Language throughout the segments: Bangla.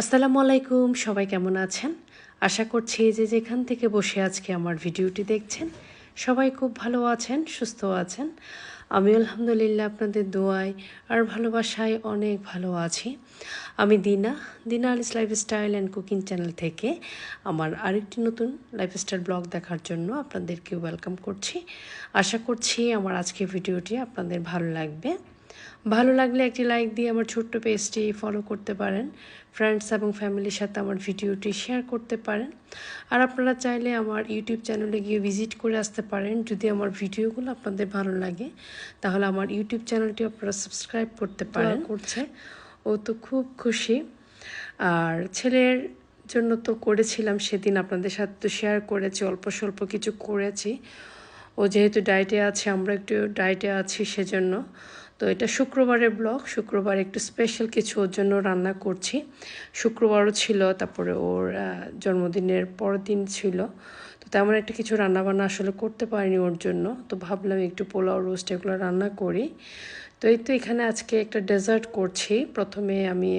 আসসালামু আলাইকুম, সবাই কেমন আছেন? আশা করছি যে যেখান থেকে বসে আজকে আমার ভিডিওটি দেখছেন, সবাই খুব ভালো আছেন, সুস্থ আছেন। আমি আলহামদুলিল্লাহ আপনাদের দোয়ায় আর ভালোবাসায় অনেক ভালো আছি। আমি Dina Dina Alis lifestyle and cooking channel থেকে আমার আরেকটি নতুন লাইফস্টাইল ব্লগ দেখার জন্য আপনাদেরকে ওয়েলকাম করছি। আশা করছি আমার আজকে ভিডিওটি আপনাদের ভালো লাগবে। ভালো লাগলে একটি লাইক দিয়ে আমার ছোট্ট পেজটি ফলো করতে পারেন। ফ্রেন্ডস এবং ফ্যামিলির সাথে আমার ভিডিওটি শেয়ার করতে পারেন। আর আপনারা চাইলে আমার ইউটিউব চ্যানেলে গিয়ে ভিজিট করে আসতে পারেন। যদি আমার ভিডিওগুলো আপনাদের ভালো লাগে তাহলে আমার ইউটিউব চ্যানেলটি আপনারা সাবস্ক্রাইব করতে পারেন। করছে। ও তো খুব খুশি। আর ছেলের জন্য তো করেছিলাম সেদিন আপনাদের সাথে তো শেয়ার করেছি অল্প স্বল্প কিছু করেছি। ও যেহেতু ডায়েটে আছে আমরা একটু ডায়েটে আছি সেজন্য। তো এটা শুক্রবারের ব্লগ। শুক্রবার একটু স্পেশাল কিছু ওর জন্য রান্না করছি। শুক্রবারও ছিল, তারপরে ওর জন্মদিনের পরের দিন ছিল। তো তেমন একটা কিছু রান্নাবান্না আসলে করতে পারিনি ওর জন্য। তো ভাবলাম একটু পোলাও রোস্ট এগুলো রান্না করি। তো এই তো এখানে আজকে একটা ডেজার্ট করছি। প্রথমে আমি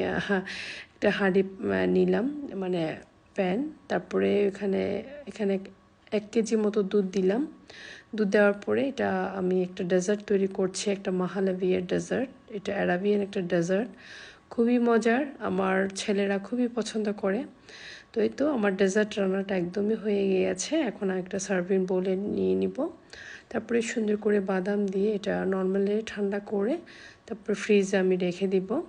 একটা হাঁড়ি নিলাম মানে প্যান তারপরে এখানে এখানে এক কেজি মতো দুধ দিলাম। দুধ দেওয়ার পরে এটা আমি একটা ডেজার্ট তৈরি করছি, একটা মাহালাভিয়ের ডেজার্ট। এটা অ্যারাবিয়ান একটা ডেজার্ট। খুবই মজার, আমার ছেলেরা খুবই পছন্দ করে। তো এই তো আমার ডেজার্ট রান্নাটা একদমই হয়ে গিয়েছে। এখন একটা সার্ভিং বোলে নিয়ে নিব। তারপরে সুন্দর করে বাদাম দিয়ে এটা নর্মালি ঠান্ডা করে তারপরে ফ্রিজে আমি রেখে দিব।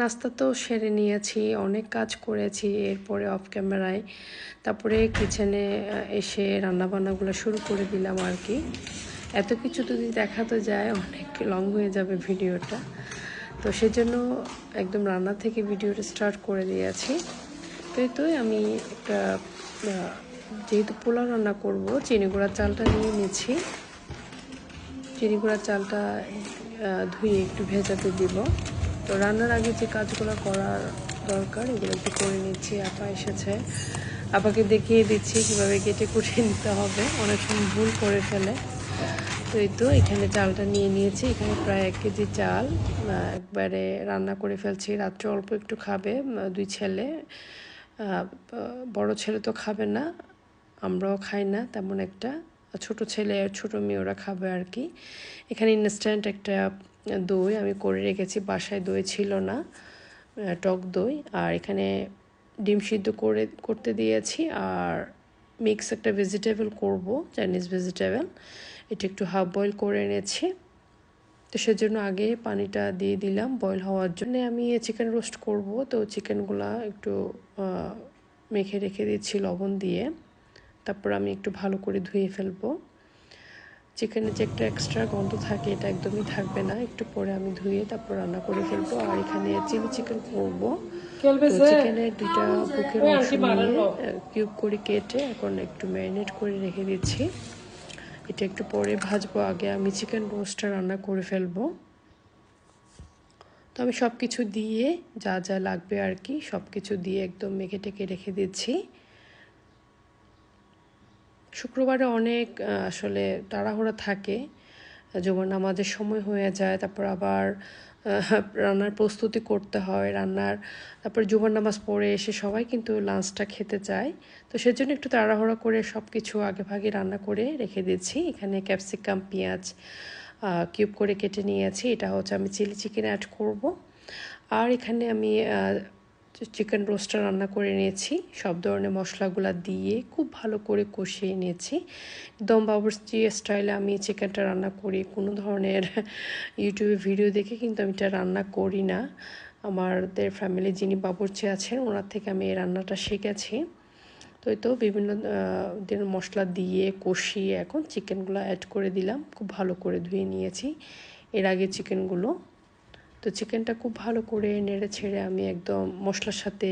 নাস্তা তো সেরে নিয়েছি, অনেক কাজ করেছি, এরপরে অফ ক্যামেরায় তারপরে কিচেনে এসে রান্নাবান্নাগুলো শুরু করে দিলাম আর কি। এত কিছু যদি দেখাতে যায়, অনেক লং হয়ে যাবে ভিডিওটা। তো সেজন্য একদম রান্না থেকে ভিডিওটা স্টার্ট করে দিয়েছি। তো তো আমি একটা যেহেতু পোলাও রান্না করব, চিনি গুঁড়া চালটা নিয়ে নিয়েছি চিনি গুঁড়া চালটা ধুয়ে একটু ভেজাতে দিব। তো রান্নার আগে যে কাজগুলো করার দরকার, এগুলো একটু করে নিচ্ছি। আপা এসেছে। আপাকে দেখিয়ে দিচ্ছি কীভাবে কেটে কুটিয়ে নিতে হবে। অনেক সময় ভুল করে ফেলে। তো এই তো, এখানে চালটা নিয়ে নিয়েছি। এখানে প্রায় এক কেজি চাল একবারে রান্না করে ফেলছি। রাত্রে অল্প একটু খাবে দুই ছেলে। বড় ছেলে তো খাবে না, আমরাও খাই না তেমন একটা। ছোট ছেলে আর ছোটো মেয়ে ওরা খাবে আর কি। এখানে ইনস্ট্যান্ট একটা দই আমি করে রেখেছি, বাসায় দই ছিল না টক দই। আর এখানে ডিম সিদ্ধ করে, করতে দিয়েছি। আর মিক্স একটা ভেজিটেবল করব চাইনিজ ভেজিটেবল এটা একটু হাফ বয়েল করে এনেছি। তো সেজন্য আগে পানিটা দিয়ে দিলাম বয়েল হওয়ার জন্য। আমি চিকেন রোস্ট করব। তো চিকেনগুলা একটু মেখে রেখে দিচ্ছি লবণ দিয়ে। তারপর আমি একটু ভালো করে ধুয়ে ফেলব। চিকেনে যে একটা এক্সট্রা গন্ধ থাকে এটা একদমই থাকবে না। একটু পরে আমি ধুয়ে তারপর রান্না করে ফেলব। আর এখানে চিলি চিকেন করব। চিকেনের দুইটা বুকের অংশ নিয়ে কিউব করে কেটে এখন একটু ম্যারিনেট করে রেখে দিচ্ছি। এটা একটু পরে ভাজবো। আগে আমি চিকেন রোস্টটা রান্না করে ফেলব। তো আমি সব কিছু দিয়ে যা যা লাগবে আর কি সব কিছু দিয়ে একদম মেখে টেকে রেখে দিচ্ছি। শুক্রবারে অনেক আসলে তাড়াহুড়া থাকে, যেমন নামাজের সময় হয়ে যায়, তারপর আবার রান্নার প্রস্তুতি করতে হয়, রান্নার, তারপর জুমার নামাজ পড়ে এসে সবাই কিন্তু লাঞ্চটা খেতে চায়। তো সেজন্য একটু তাড়াহুড়া করে সব কিছু আগে ভাগে রান্না করে রেখে দিচ্ছি এখানে ক্যাপসিকাম পেঁয়াজ কিউব করে কেটে নিয়েছি। এটা হচ্ছে আমি চিলি চিকেন অ্যাড করব। আর এখানে আমি চিকেন রোস্টটা রান্না করে নিয়েছি। সব ধরনের মশলাগুলো দিয়ে খুব ভালো করে কষিয়ে নিয়েছি। দম বাবুর্চি স্টাইলে আমি চিকেনটা রান্না করি। কোনো ধরনের ইউটিউবে ভিডিও দেখে কিন্তু আমি এটা রান্না করি না। আমাদের ফ্যামিলি যিনি বাবুর্চি আছেন, ওনার থেকে আমি এই রান্নাটা শিখেছি। তো তো বিভিন্ন দিন মশলা দিয়ে কষিয়ে এখন চিকেনগুলো অ্যাড করে দিলাম। খুব ভালো করে ধুয়ে নিয়েছি। এর আগে চিকেনগুলো তো চিকেনটা খুব ভালো করে নেড়ে ছেড়ে আমি একদম মশলার সাথে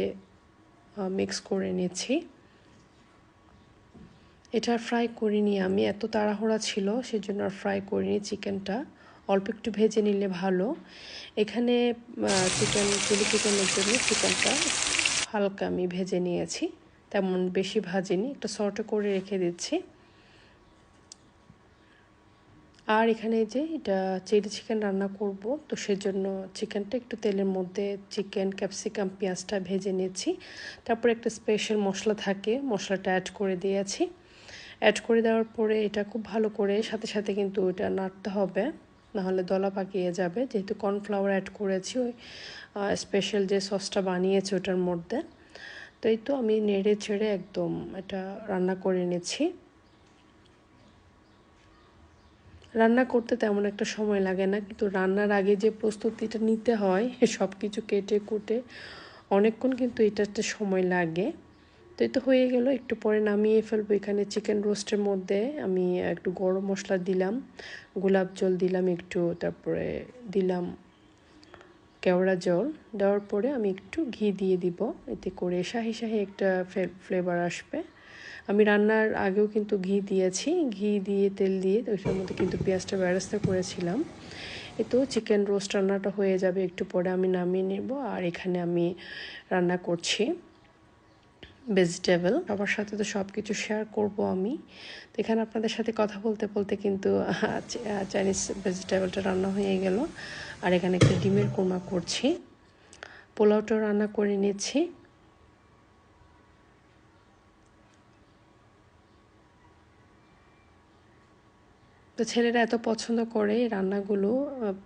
মিক্স করে নিয়েছি এটা ফ্রাই করিনি আমি, এত তাড়াহুড়া ছিল, সেজন্য আর ফ্রাই করিনি চিকেনটা। অল্প একটু ভেজে নিলে ভালো। এখানে চিকেন চিলি চিকেনের জন্য চিকেনটা হালকা আমি ভেজে নিয়েছি। তেমন বেশি ভাজিনি, একটা শর্টে করে রেখে দিচ্ছি। আর এখানে যে এটা চিলি চিকেন রান্না করব, তো সেজন্য চিকেনটা একটু তেলের মধ্যে চিকেন, ক্যাপসিকাম, পেঁয়াজটা ভেজে নিয়েছি। তারপর একটা স্পেশাল মশলা থাকে, মশলাটা অ্যাড করে দিয়েছি। অ্যাড করে দেওয়ার পরে এটা খুব ভালো করে সাথে সাথে কিন্তু এটা নাড়তে হবে, নাহলে দলা পাকিয়ে যাবে। যেহেতু কর্নফ্লাওয়ার অ্যাড করেছি, ওই স্পেশাল যে সসটা বানিয়েছি ওটার মধ্যে। তো এই তো আমি নেড়ে ছেড়ে একদম এটা রান্না করে নিচ্ছি। রান্না করতে তেমন একটা সময় লাগে না, কিন্তু রান্নার আগে যে প্রস্তুতিটা নিতে হয় সব কিছু কেটে কুটে অনেকক্ষণ কিন্তু এটাতে সময় লাগে। তো এই তো হয়ে গেল, একটু পরে নামিয়ে ফেলব এখানে চিকেন রোস্টের মধ্যে। আমি একটু গরম মশলা দিলাম, গোলাপ জল দিলাম একটু, তারপরে দিলাম কেওড়া জল। দেওয়ার পরে আমি একটু ঘি দিয়ে দিব, এতে করে শাহি শাহি একটা ফ্লেভার আসবে। আমি রান্নার আগেও কিন্তু ঘি দিয়েছি। ঘি দিয়ে তেল দিয়ে ওইটার মধ্যে কিন্তু পেঁয়াজটা ব্যবস্থা করেছিলাম। এ তো চিকেন রোস্ট রান্নাটা হয়ে যাবে, একটু পরে আমি নামিয়ে নেব আর এখানে আমি রান্না করছি ভেজিটেবল সবার সাথে তো সব কিছু শেয়ার করব আমি। তো এখানে আপনাদের সাথে কথা বলতে বলতে কিন্তু চাইনিজ ভেজিটেবলটা রান্না হয়ে গেল। আর এখানে একটা ডিমের কোরমা করছি। পোলাওটাও রান্না করে নিচ্ছি। তো ছেলেরা এত পছন্দ করে রান্নাগুলো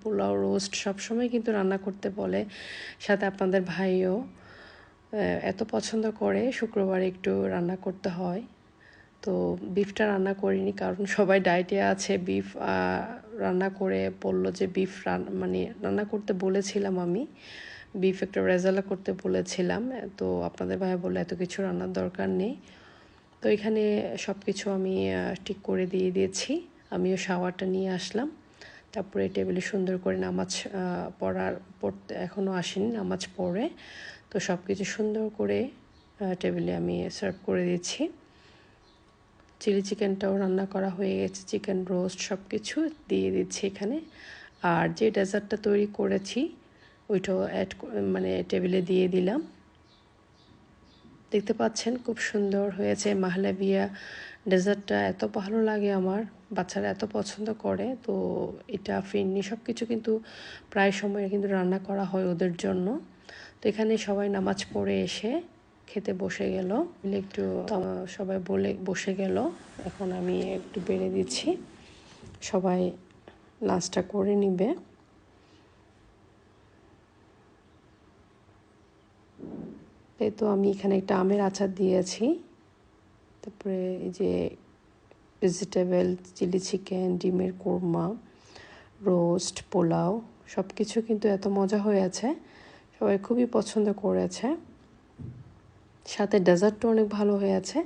পোলাও, রোস্ট সবসময় কিন্তু রান্না করতে বলে। সাথে আপনাদের ভাইও এত পছন্দ করে শুক্রবার একটু রান্না করতে হয়। তো বিফটা রান্না করিনি কারণ সবাই ডায়েটে আছে। বিফ রান্না করে বলল যে বিফ মানে রান্না করতে বলেছিলাম আমি। বিফ একটা রেজালা করতে বলেছিলাম। তো আপনাদের ভাই বলল, এত কিছু রান্নার দরকার নেই। তো এখানে সব কিছু আমি ঠিক করে দিয়ে দিয়েছি। আমিও শাওয়ারটা নিয়ে আসলাম। তারপরে টেবিলে সুন্দর করে নামাজ পড়ার, পড়তে এখনও আসেনি, নামাজ পড়ে। তো সব কিছু সুন্দর করে টেবিলে আমি সার্ভ করে দিচ্ছি চিলি চিকেনটাও রান্না করা হয়ে গেছে, চিকেন রোস্ট সব কিছু দিয়ে দিচ্ছি এখানে। আর যে ডেজার্টটা তৈরি করেছি, ওইটাও অ্যাড মানে টেবিলে দিয়ে দিলাম। দেখতে পাচ্ছেন খুব সুন্দর হয়েছে মাহলাবিয়া ডেজার্টটা, এত ভালো লাগে আমার। বাচ্চারা এত পছন্দ করে, তো এটা ফিরনি সব কিছু কিন্তু প্রায় সময় কিন্তু রান্না করা হয় ওদের জন্য। তো এখানে সবাই নামাজ পড়ে এসে খেতে বসে গেল। একটু সবাই বলে, বসে গেল। এখন আমি একটু বেড়ে দিচ্ছি। সবাই লাঞ্চটা করে নিবে। তো আমি এখানে একটা আমের আচার দিয়েছি। তারপরে এই যে ভেজিটেবল চিলি চিকেন ডিমের কোরমা রোস্ট পোলাও সব কিছু কিন্তু এত মজা হয়েছে সবাই খুবই পছন্দ করেছে। সাথে ডেজার্টটা অনেক ভালো হয়েছে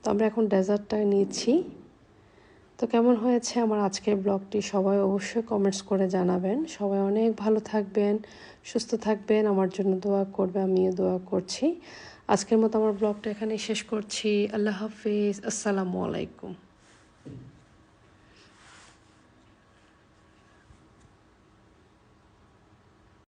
তো আমরা এখন ডেজার্টটা নিচ্ছি। তো কেমন হয়েছে আমার আজকের ব্লগটি সবাই অবশ্যই কমেন্টস করে জানাবেন। সবাই অনেক ভালো থাকবেন, সুস্থ থাকবেন। আমার জন্য দোয়া করবে, আমিও দোয়া করছি। আজকের মতো আমার ব্লগটা এখানে শেষ করছি। আল্লাহ হাফিজ। আসসালামু আলাইকুম।